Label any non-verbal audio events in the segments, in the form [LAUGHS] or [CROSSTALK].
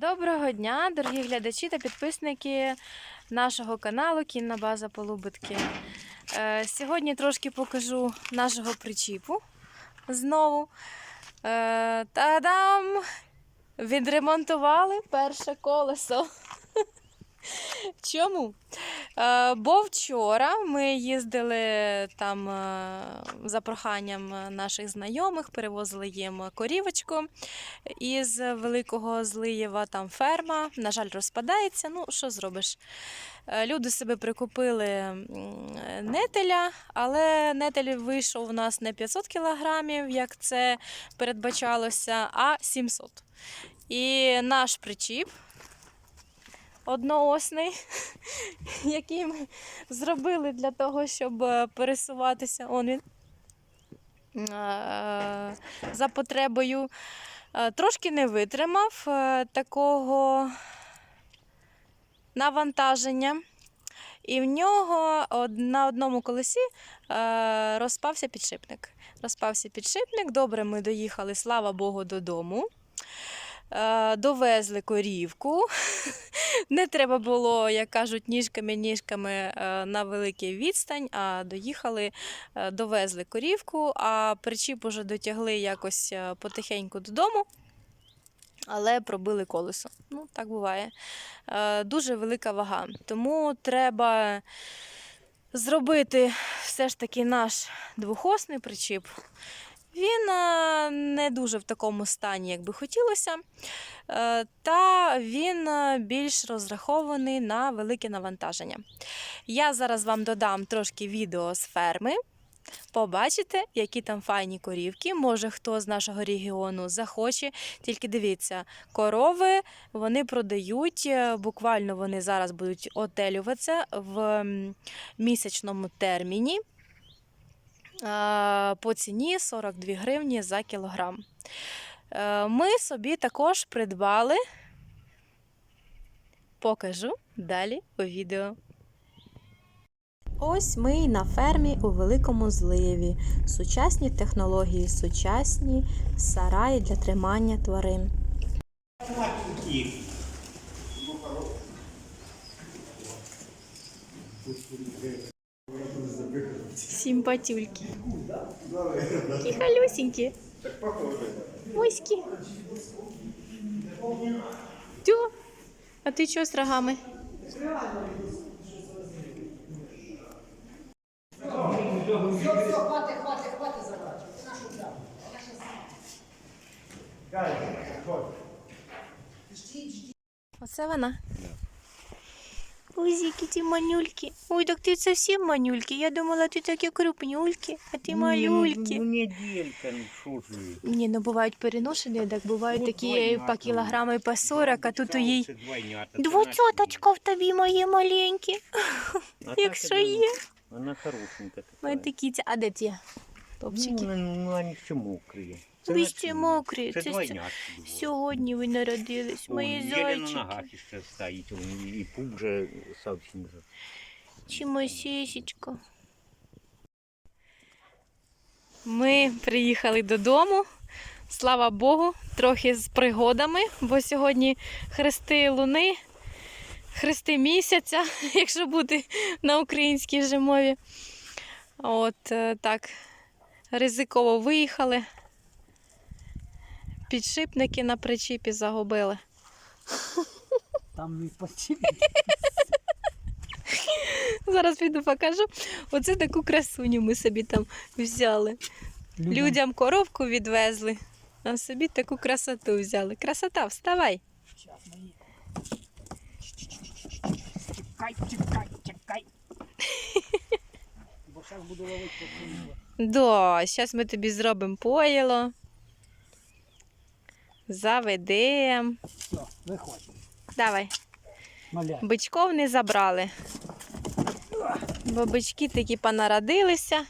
Доброго дня, дорогі глядачі та підписники нашого каналу Кінна База Полубитки. Е, Сьогодні трошки покажу нашого причіпу знову. Е, Та-дам! Відремонтували перше колесо. Чому? Е, Бо вчора ми їздили там е, за проханням наших знайомих, перевозили їм корівочку із Великого Злиєва, там ферма. На жаль, розпадається. Ну, що зробиш? Е, Люди себе прикупили нетеля, але нетель вийшов у нас не 500 кілограмів, як це передбачалося, а 700. І наш причіп одноосний, [LAUGHS] який ми зробили для того, щоб е, пересуватися. Он він. Е, За потребою е, трошки не витримав такого навантаження. І в нього на одному колесі розпався підшипник. Розпався підшипник. Добре, ми доїхали, слава Богу, додому. Е, Довезли корівку. [LAUGHS] Не треба було, як кажуть, ніжками-ніжками е, на великий відстань, а доїхали, е, довезли корівку, а причіп уже дотягли якось потихеньку додому, але пробили колесо. Ну, так буває. Дуже велика вага. Тому треба зробити все ж таки наш двохосний причіп. Він е, не дуже в такому стані, як би хотілося. Е, Та він е, більш розрахований на велике навантаження. Я зараз вам додам трошки відео з ферми. Побачите, які там файні корівки. Може, хто з нашого регіону захоче. Тільки дивіться, корови вони продають, буквально вони зараз будуть отелюватися в місячному терміні по ціні 42 гривні за кілограм. Е, Ми собі також придбали. Покажу далі у відео. Ось ми і на фермі у Великому Зливі. Сучасні технології, сучасні сараї для тримання тварин. Симпатюльки. Такі халюсенькі. Оськи. Тю. А ти чого з рогами? Все, все, Ой, які ті манюльки. Ой, так ти зовсім манюльки. Я думала, ти такі крупнюльки, а ти малюльки. Ну, неделька, ну що ж ви. Ні, ну бувають переношені, так бувають Ну, такі двойнята, по кілограми по 40, а тут у їй Це двойнята, двоцяточка в тобі, мої маленькі. А так, Якщо я є. Вона хорошенька така. Ми такі, ці- а де ті? Топчики. Ну, ну, вони ще мокрі. Це Ви ще мокрі, Це. Сьогодні ви народились, мої єле на зайчики. ногах ще стоїть, і пук вже зовсім вже. Чи. Ми приїхали додому. Слава Богу, трохи з пригодами, бо сьогодні хрести луни, хрести місяця, [LAUGHS] якщо бути на українській же мові. От е, так, ризиково виїхали. Підшипники на причіпі загубили. Там не почти. Зараз піду покажу. Оце таку красуню ми собі там взяли. Людям коровку відвезли, а собі таку красоту взяли. Красота, вставай. Сейчас мої. Чекай, чекай, чекай. Бо зараз буду ловити поплавок. Да, зараз ми тобі зробимо поїло. Заведемо. Все, виходь. Давай. Маля. Бичков не забрали. Бо бички такі понарадилися.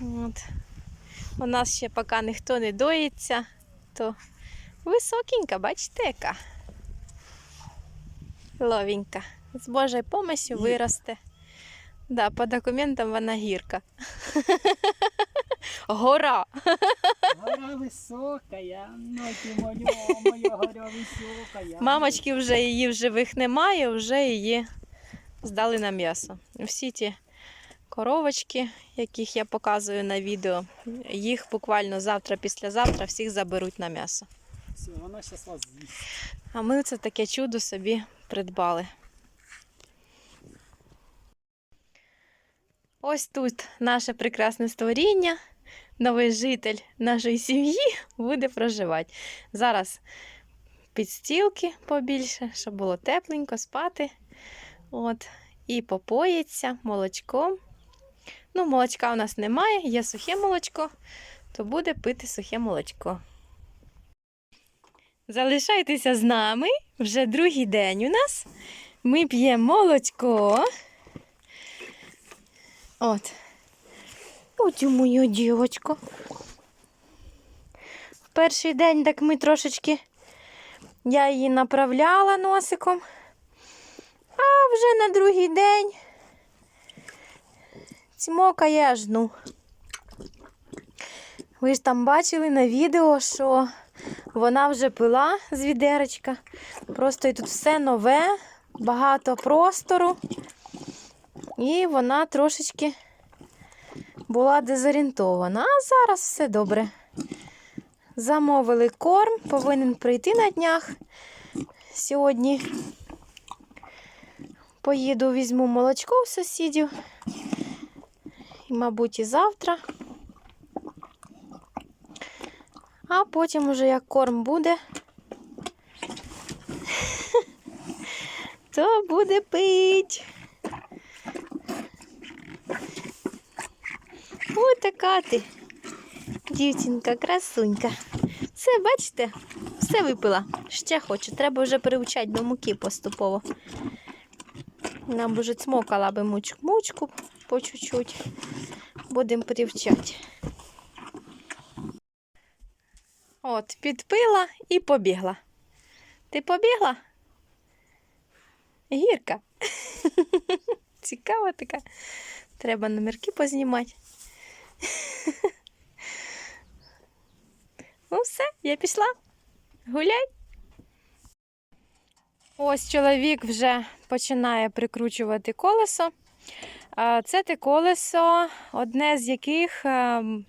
От. У нас ще поки ніхто не доїться, то високенька, бачите, яка. Ловенька. З Божою помощью виросте. Да, по документам вона гірка. [LAUGHS] Гора. Гора високая, ну ти моя, горя високая. Мамочки вже її в живих немає, вже її здали на м'ясо. Всі ті коровочки, яких я показую на відео, їх буквально завтра, післязавтра всіх заберуть на м'ясо. Вона щас вас з'їсть. А ми це таке чудо собі придбали. Ось тут наше прекрасне створіння, новий житель нашої сім'ї [LAUGHS] буде проживати. Зараз підстілки побільше, щоб було тепленько спати. От. І попоїться молочком. Ну, молочка у нас немає, є сухе молочко, то буде пити сухе молочко. Залишайтеся з нами. Вже другий день у нас. Ми п'ємо молочко. От. От і моя дівочко. В перший день так ми трошечки. Я її направляла носиком. А вже на другий день цмокає аж ну. Ви ж там бачили на відео, що вона вже пила з відеречка. Просто і тут все нове, багато простору. І вона трошечки була дезорієнтована. А зараз все добре. Замовили корм, повинен прийти на днях. Сьогодні поїду, візьму молочко у сусідів. І, мабуть, і завтра. А потім уже як корм буде, [LAUGHS] то буде пить. Ось така ти, дівчинка, красунька. Все, бачите, все випила. Ще хоче. Треба вже приучати до муки поступово. Нам вже цмокала би мучку, мучку по чуть-чуть. Будемо привчати. От, підпила і побігла. Ти побігла? Гірка. [LAUGHS] Цікава така. Треба номерки познімати. [LAUGHS] ну, все, я пішла. Гуляй. Ось чоловік вже починає прикручувати колесо. Це те колесо, одне з яких ем,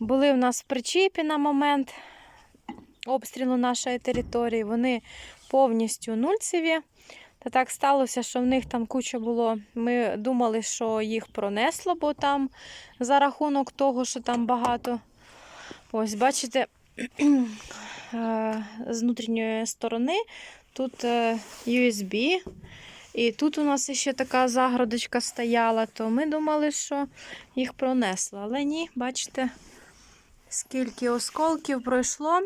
були в нас в причіпі на момент обстрілу нашої території. Вони повністю нульцеві. Та так сталося, що в них там куча було. Ми думали, що їх пронесло, бо там за рахунок того, що там багато. Ось, бачите, [CLEARS THROAT] е, з внутрішньої сторони тут е, USB. І тут у нас ще така загородочка стояла, то ми думали, що їх пронесло. Але ні, бачите, скільки осколків пройшло,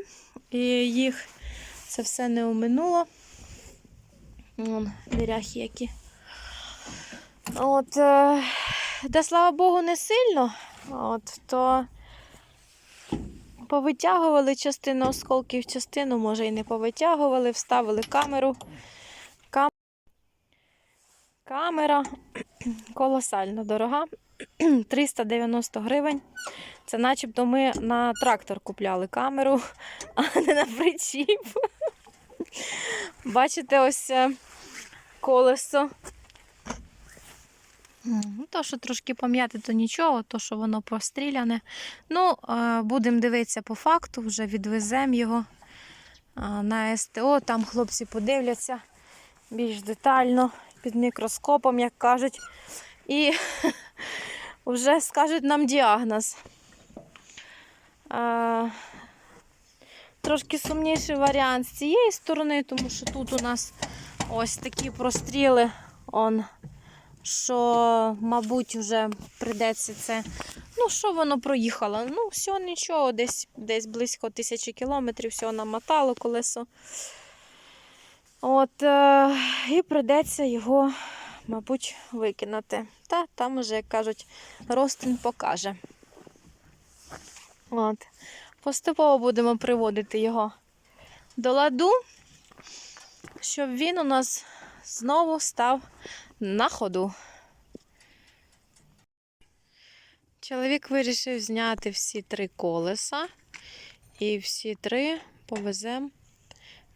і їх це все не оминуло. Вон, диряхи які. От, е, да, слава Богу, не сильно. От, то повитягували частину осколків, частину, може, і не повитягували, вставили камеру. Кам... Камера [CLEARS THROAT] колосально дорога. [CLEARS THROAT] 390 гривень. Це начебто ми на трактор купляли камеру, [LAUGHS] а не на причіп. [LAUGHS] Бачите, ось е, колесо. То, що трошки пом'яти, то нічого, то, що воно постріляне. Ну, е, будемо дивитися по факту, вже відвеземо його е, на СТО. Там хлопці подивляться більш детально, під мікроскопом, як кажуть. І [LAUGHS] вже скажуть нам діагноз. Е, Трошки сумніший варіант з цієї сторони, тому що тут у нас ось такі простріли. Он, що, мабуть, вже прийдеться це. Ну, що воно проїхало? Ну, все, нічого, десь, десь близько тисячі кілометрів, всього намотало колесо. От, е, і прийдеться його, мабуть, викинути. Та там уже, як кажуть, ростин покаже. От. Поступово будемо приводити його до ладу, щоб він у нас знову став на ходу. Чоловік вирішив зняти всі три колеса І всі три повеземо.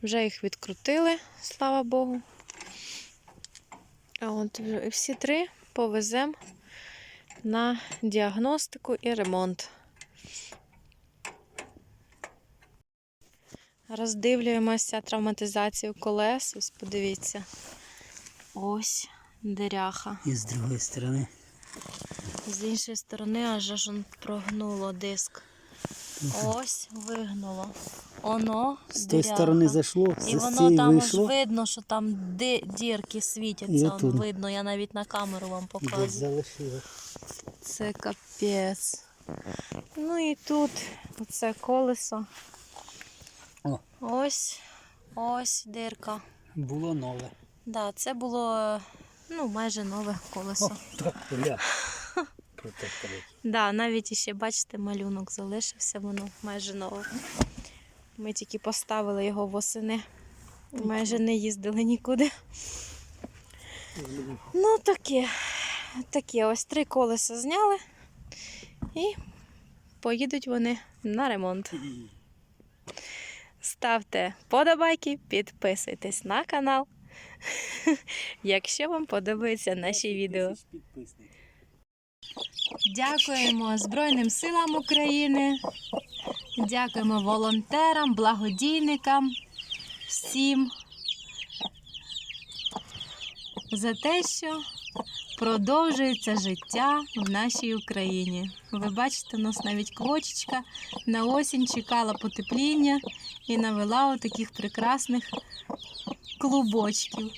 Вже їх відкрутили, слава Богу. От всі три повеземо на діагностику і ремонт. Роздивлюємося травматизацію колес. Ось подивіться. Ось диряха. І з другої сторони. З іншої сторони аж аж он прогнуло диск. Ось вигнуло. Оно З тої сторони зайшло, І воно там аж вийшло. видно, що там дірки світяться. Он отут. видно, я навіть на камеру вам показую. Це капець. Ну і тут оце колесо. О. Ось, ось дирка. Було нове. Да, це було ну, майже нове колесо. Протектори. Да, навіть іще, бачите, малюнок залишився, воно майже нове. Ми тільки поставили його восени. Майже не їздили нікуди. Ну, таке. Таке, ось три колеса зняли і поїдуть вони на ремонт. Ставте подобайки, підписуйтесь на канал, [LAUGHS] якщо вам подобаються наші відео. Дякуємо Збройним силам України, дякуємо волонтерам, благодійникам, всім за те, що продовжується життя в нашій Україні. Ви бачите, у нас навіть квочечка на осінь чекала потепління і навела отаких прекрасних клубочків.